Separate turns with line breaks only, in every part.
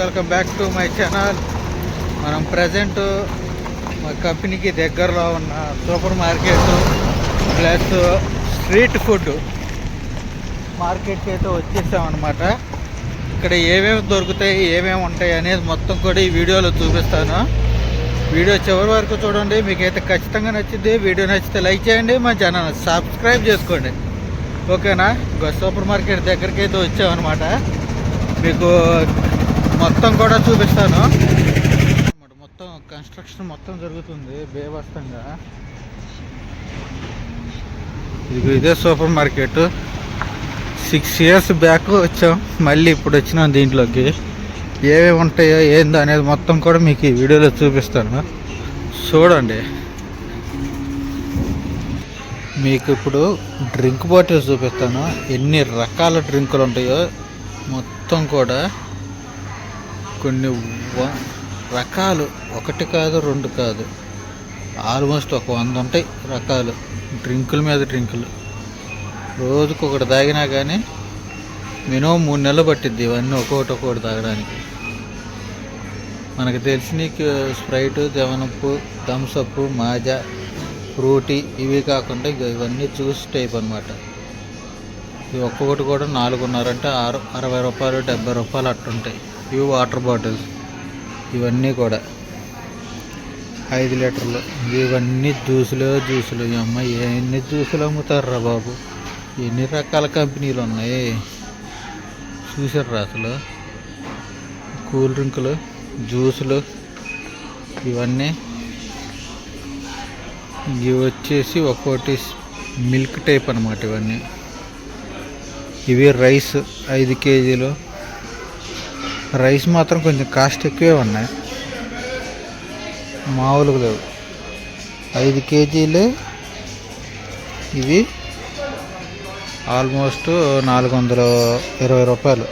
Welcome back to my channel. మనం present మా కంపెనీకి దగ్గరలో ఉన్న super market plus street food మార్కెట్కి అయితే వచ్చేసామన్నమాట ఇక్కడ ఏమేమి దొరుకుతాయి ఏమేమి ఉంటాయి అనేది మొత్తం కూడా ఈ వీడియోలో చూపిస్తాను. వీడియో చివరి వరకు చూడండి మీకైతే ఖచ్చితంగా నచ్చింది వీడియో నచ్చితే లైక్ చేయండి మా ఛానల్ సబ్స్క్రైబ్ చేసుకోండి. ఓకేనా? సూపర్ మార్కెట్ దగ్గరికి అయితే వచ్చామన్నమాట. మీకు మొత్తం కూడా చూపిస్తాను. మొత్తం కన్స్ట్రక్షన్ మొత్తం జరుగుతుంది బేవస్తంగా. ఇది ఇదే super market. Six years back వచ్చాం మళ్ళీ ఇప్పుడు వచ్చినాం దీంట్లోకి. ఏమేమి ఉంటాయో ఏందో అనేది మొత్తం కూడా మీకు ఈ వీడియోలో చూపిస్తాను. చూడండి. మీకు ఇప్పుడు డ్రింక్ బాటిల్ చూపిస్తాను. ఎన్ని రకాల డ్రింకులు ఉంటాయో మొత్తం కూడా కొన్ని వ- రకాలు. ఒకటి కాదు రెండు కాదు. ఆల్మోస్ట్ ఒక వంద ఉంటాయి రకాలు. డ్రింకుల మీద డ్రింకులు. రోజుకు ఒకటి తాగినా కానీ మినిమం మూడు నెలలు పట్టిద్ది ఇవన్నీ ఒక్కొక్కటి ఒక్కొక్కటి తాగడానికి. మనకు తెలిసిన స్ప్రైట్ జవనప్పు థమ్సప్ మాజా ఫ్రూటీ ఇవి కాకుండా ఇవన్నీ జ్యూస్ టైప్ అనమాట ఇవి ఒక్కొక్కటి కూడా నాలుగున్నర అంటే ఆరు అరవై రూపాయలు డెబ్బై రూపాయలు అట్టుంటాయి. ఇవి వాటర్ బాటిల్స్ ఇవన్నీ కూడా. ఐదు లీటర్లు. ఇవన్నీ జ్యూసులు జ్యూసులు. అమ్మ ఎన్ని జ్యూసులు అమ్ముతారా బాబు? ఎన్ని రకాల కంపెనీలు ఉన్నాయి? చూసారా అసలు? కూల్ డ్రింకులు జ్యూసులు ఇవన్నీ. ఇవి వచ్చేసి ఒక్కోటి మిల్క్ టైప్ అనమాట ఇవన్నీ. ఇవి రైస్ ఐదు కేజీలు. రైస్ మాత్రం కొంచెం కాస్ట్ ఎక్కువే ఉన్నాయి. మామూలుగా లేవు. ఐదు కేజీలు. ఇవి ఆల్మోస్ట్ నాలుగు వందల ఇరవై రూపాయలు.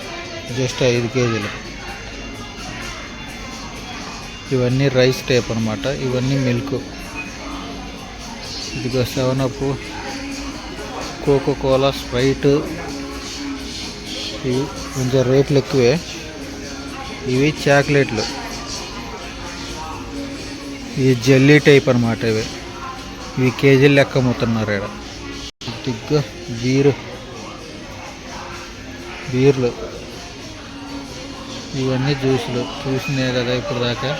జస్ట్ ఐదు కేజీలు. ఇవన్నీ రైస్ టైప్ అనమాట ఇవన్నీ మిల్క్. ఇదిగో seven up Coca Cola Sprite. ఇవి కొంచెం రేట్లు ఎక్కువే. ఇవి చాక్లెట్లు. ఇవి జల్లీ టైప్ అనమాట ఇవి. ఇవి కేజీలు లెక్క అమ్ముతున్నారు ఇక్కడ దిగ్గా బీరు బీర్లు. ఇవన్నీ జ్యూసులు. చూసినాయి కదా ఇప్పుడు దాకా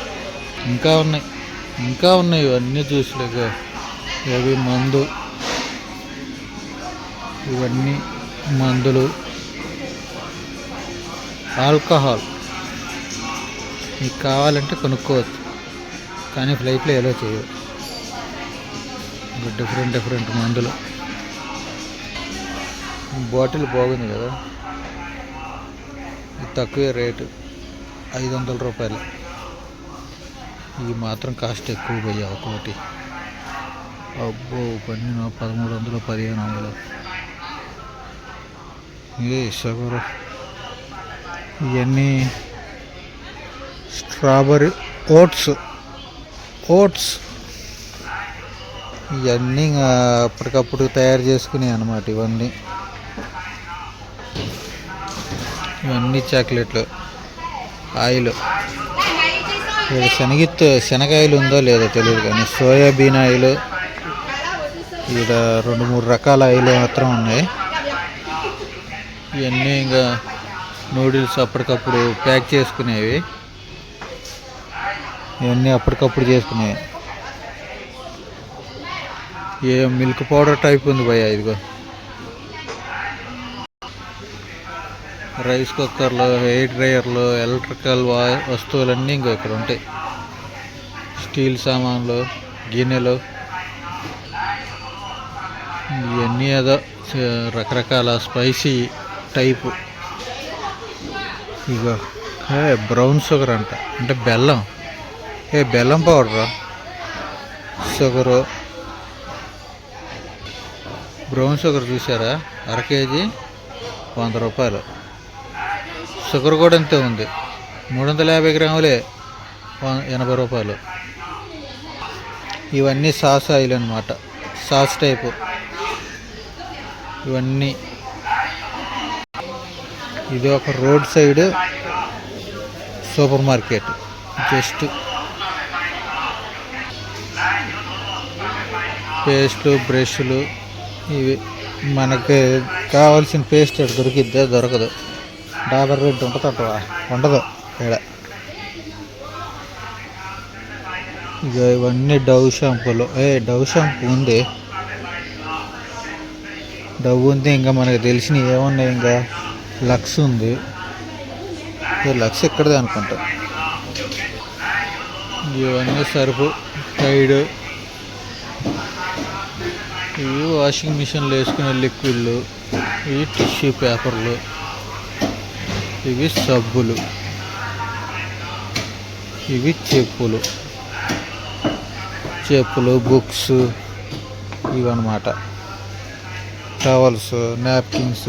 ఇంకా ఉన్నాయి. ఇంకా ఉన్నాయి ఇవన్నీ జ్యూసులు ఇవి మందు. ఇవన్నీ మందులు. ఆల్కహాల్. మీకు కావాలంటే కొనుక్కోవచ్చు. కానీ ఫ్లైట్లో ఎలా చేయవు. డిఫరెంట్ డిఫరెంట్ మందులు. బాటిల్ బాగుంది కదా. ఇది తక్కువే రేటు. ఐదు వందల రూపాయలు. ఇవి మాత్రం కాస్ట్ ఎక్కువ పోయా ఒకటి అబ్బో పన్నెండు పదమూడు వందలు పదిహేను వందలు. ఇదే షుగర్. ఇవన్నీ స్ట్రాబెర్రీ ఓట్స్. ఓట్స్ ఇవన్నీ ఇంకా అప్పటికప్పుడు తయారు చేసుకునే అనమాట ఇవన్నీ. ఇవన్నీ చాక్లెట్లు ఆయిల్. ఇక్కడ శనగాయలు ఉందో లేదో తెలియదు కానీ సోయాబీన్ ఆయిల్ ఇక్కడ రెండు మూడు రకాల ఆయిల్ మాత్రం ఉన్నాయి. ఇవన్నీ ఇంకా నూడిల్స్ అప్పటికప్పుడు ప్యాక్ చేసుకునేవి. ఇవన్నీ అప్పటికప్పుడు చేసుకున్నాయి ఏ మిల్క్ పౌడర్ టైప్ ఉంది భయ ఇదిగో. రైస్ కుక్కర్లు హెయిర్ డ్రైయర్లు ఎలక్ట్రికల్ వస్తువులన్నీ ఇంకో ఇక్కడ ఉంటాయి. స్టీల్ సామాన్లు గిన్నెలు ఇవన్నీ ఏదో రకరకాల స్పైసీ టైపు. ఇక బ్రౌన్ షుగర్ అంట. అంటే బెల్లం. ఏ బెల్లం పౌడర్ షుగరు బ్రౌన్ షుగర్ చూసారా అర కేజీ వంద రూపాయలు షుగర్ కూడా అంతే ఉంది మూడు వందల యాభై గ్రాములే ఎనభై రూపాయలు ఇవన్నీ సాస్ ఆయిల్ అనమాట సాస్ టైపు ఇవన్నీ ఇది ఒక road side super market just పేస్ట్లు బ్రష్లు ఇవి మనకి కావాల్సిన పేస్ట్ ఇక్కడ దొరికిద్దే దొరకదు. డాబర్ రెడ్ ఉంటుంది ఉండదు ఇక్కడ. ఇక ఇవన్నీ డవ్ షాంపూలు. ఏ డవ్ షాంపూ ఉంది. డవ్ ఉంది ఇంకా మనకు తెలిసిన ఏమున్నాయి ఇంకా? లక్స్ ఉంది. లక్స్ ఎక్కడదే అనుకుంటా. ఇవన్నీ సరుపు టైడ్ ఇవి వాషింగ్ మిషన్లో వేసుకునే లిక్విడ్లు ఇవి టిష్యూ పేపర్లు ఇవి సబ్బులు ఇవి చెప్పులు. చెప్పులు బుక్స్ ఇవన్నమాట. టవల్స్ నాప్కిన్స్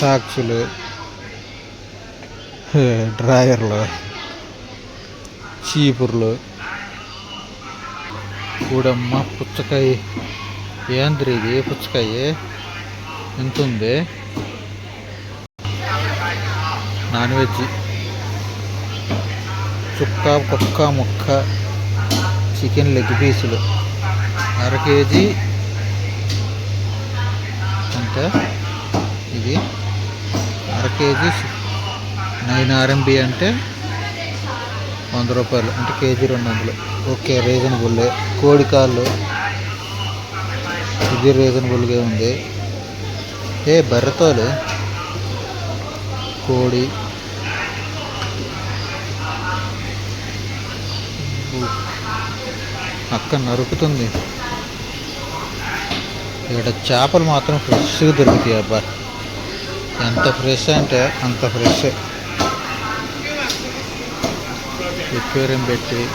సాక్సులు డ్రాయర్లు చీపుర్లు కూడమ్మ పుచ్చకాయ. ఏంద్రి ఇది పుచ్చకాయ? ఎంత ఉంది నాన్ వెజ్ చుక్క కుక్క ముక్క చికెన్ లెగ్ పీసులు. అర కేజీ. ఎంత? ఇది అర కేజీ నైన్ ఆర్ఎంబి అంటే వంద రూపాయలు. అంటే కేజీ రెండు వందలు. Okay reasonable. కోడి కాళ్ళు. ఇది రీజనబుల్గా ఉంది. ఏ బర్రెతోలు కోడి. అక్క నరుకుతుంది. ఇక్కడ చేపలు మాత్రం ఫ్రెష్గా దొరుకుతాయి అబ్బా. ఎంత ఫ్రెష్ అంటే అంత ఫ్రెష్. ఎక్వేరియం పెట్టి?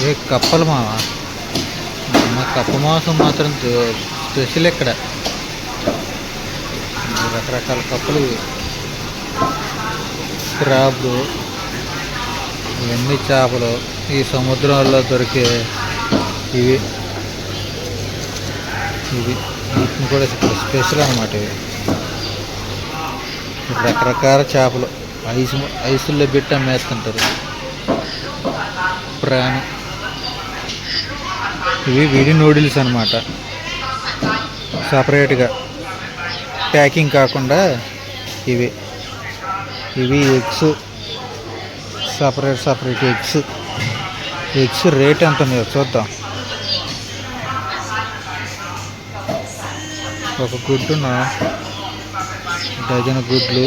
ఏ కప్పలు మావా? మా కప్పు మాంసం మాత్రం స్పెషల్ ఇక్కడ. రకరకాల కప్పులు. క్రాబ్. ఇవన్నీ చేపలు. ఈ సముద్రంలో దొరికే ఇవి. ఇవి. వీటిని కూడా స్పెషల్ అనమాట ఇవి. రకరకాల చేపలు. ఐసు ఐసుల్లో పెట్టి అమ్మేస్తుంటారు. ప్రాణం. ఇవి విడి నూడిల్స్ అనమాట సపరేట్గా. ప్యాకింగ్ కాకుండా ఇవి. ఇవి eggs. Separate separate eggs. Eggs rate ఎంత ఉన్నాయో చూద్దాం. ఒక గుడ్డున డజన్ గుడ్లు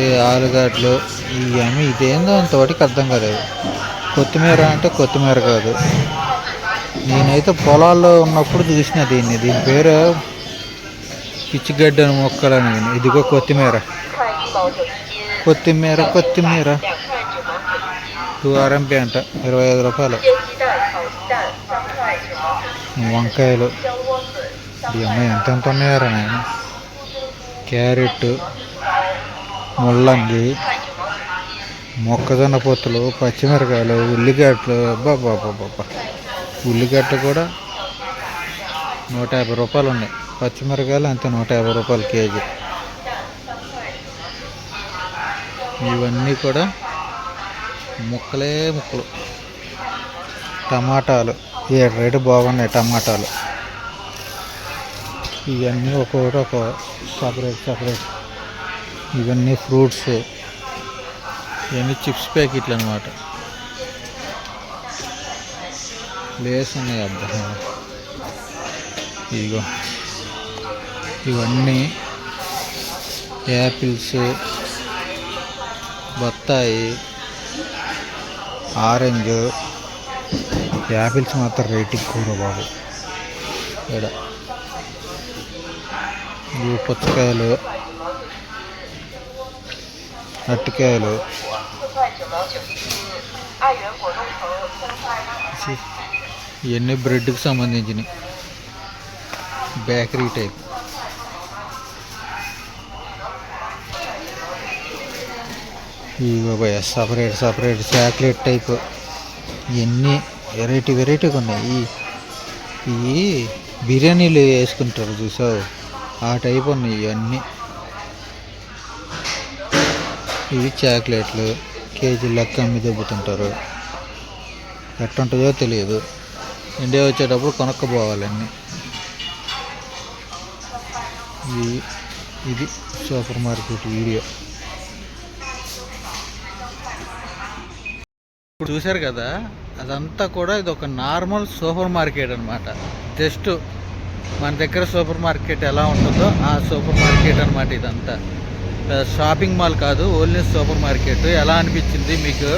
ఏ ఆలుగడ్డలు ఇవన్నీ ఇదేందో అంతవాటికి అర్థం కాదు కొత్తిమీర అంటే కొత్తిమీర కాదు. నేనైతే పొలాల్లో ఉన్నప్పుడు చూసిన దీన్ని. దీని పేరు పిచ్చిగడ్డని మొక్కలు అని. ఇదిగో కొత్తిమీర. కొత్తిమీర కొత్తిమీర. టూ ఆర్ఎంపీ అంట ఇరవై ఐదు రూపాయలు. వంకాయలు. ఈ అమ్మాయి ఎంత ఎంత ఉన్నాయారా నేను క్యారెట్ ముల్లంగి మొక్కజొన్న పొత్తులు పచ్చిమిరకాయలు ఉల్లిగడ్డలు. బాబా బాబా ఉల్లిగడ్డ కూడా నూట యాభై రూపాయలు ఉన్నాయి. పచ్చిమిరకాయలు అంతే నూట యాభై రూపాయలు కేజీ. ఇవన్నీ కూడా ముక్కలే ముక్కలు. టమాటాలు. ఏడు రేటు బాగున్నాయి టమాటాలు. ఇవన్నీ ఒక్కొక్కటి ఒక సపరేట్ సపరేట్ ఇవన్నీ ఫ్రూట్స్. ఇవన్నీ చిప్స్ ప్యాకెట్లు అనమాట లేస్ ఉన్నాయి అబ్బా ఇదిగో ఇవన్నీ యాపిల్స్ బత్తాయి ఆరెంజ్ యాపిల్స్ మాత్రం రేట్ ఎక్కువ బాబు ఇక్కడ ఇవి పుచ్చకాయలు అరటికాయలు ఇవన్నీ బ్రెడ్కి సంబంధించినవి. Bakery type. ఇవి సపరేట్ సపరేట్ చాక్లెట్ టైప్. ఇవన్నీ వెరైటీ వెరైటీగా ఉన్నాయి. ఇవి బిర్యానీలు వేసుకుంటారు చూసావు ఆ టైప్ ఉన్నాయి ఇవన్నీ. ఇవి చాక్లెట్లు కేజీ లెక్క అమ్మి దెబ్బతుంటారు. ఎట్టుంటుందో తెలియదు. ఇండియా వచ్చేటప్పుడు కొనుక్కపోవాలన్నీ ఇది ఇది సూపర్ మార్కెట్ వీడియో. ఇప్పుడు చూశారు కదా అదంతా కూడా ఇది ఒక నార్మల్ సూపర్ మార్కెట్ అనమాట జస్ట్ మన దగ్గర సూపర్ మార్కెట్ ఎలా ఉంటుందో ఆ సూపర్ మార్కెట్ అనమాట ఇదంతా. షాపింగ్ మాల్ కాదు ఓన్లీ సూపర్ మార్కెట్. ఎలా అనిపించింది మీకు?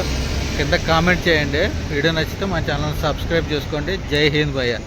కింద కామెంట్ చేయండి. వీడియో నచ్చితే మా ఛానల్ సబ్స్క్రైబ్ చేసుకోండి. జై హింద్ భయ్యా.